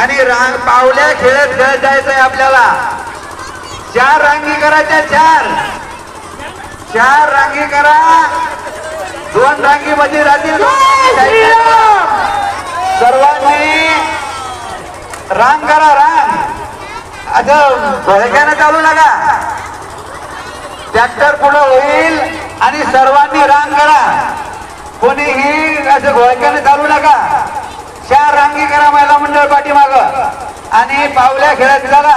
आणि रांग पावल्या खेळत खेळत जायचंय आपल्याला. चार रांगी करायच्या चार. चार रांगी करा. दोन रांगी मध्ये राहतील. सर्वांनी रांग करा रांग आता भडक्यानं चालू नका. ट्रॅक्टर पुढं होईल आणि सर्वांनी रांग करा. कोणीही असं घोळक्याने चालू नका चार रांगी करा महिला मंडळ पाठीमाग आणि पावल्या खेळत झाला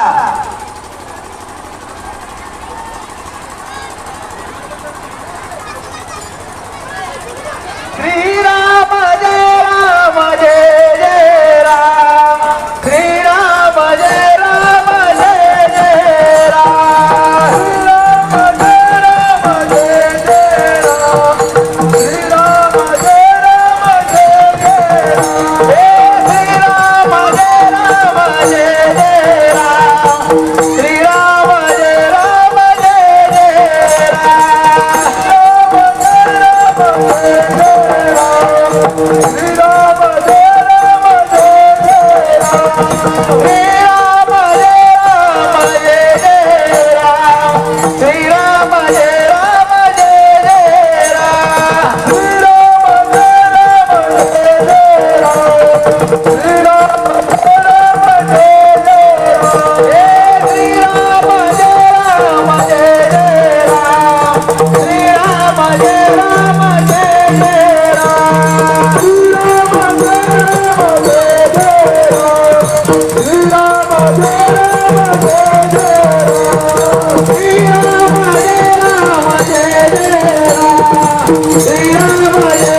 Thank you. Jaya Jaya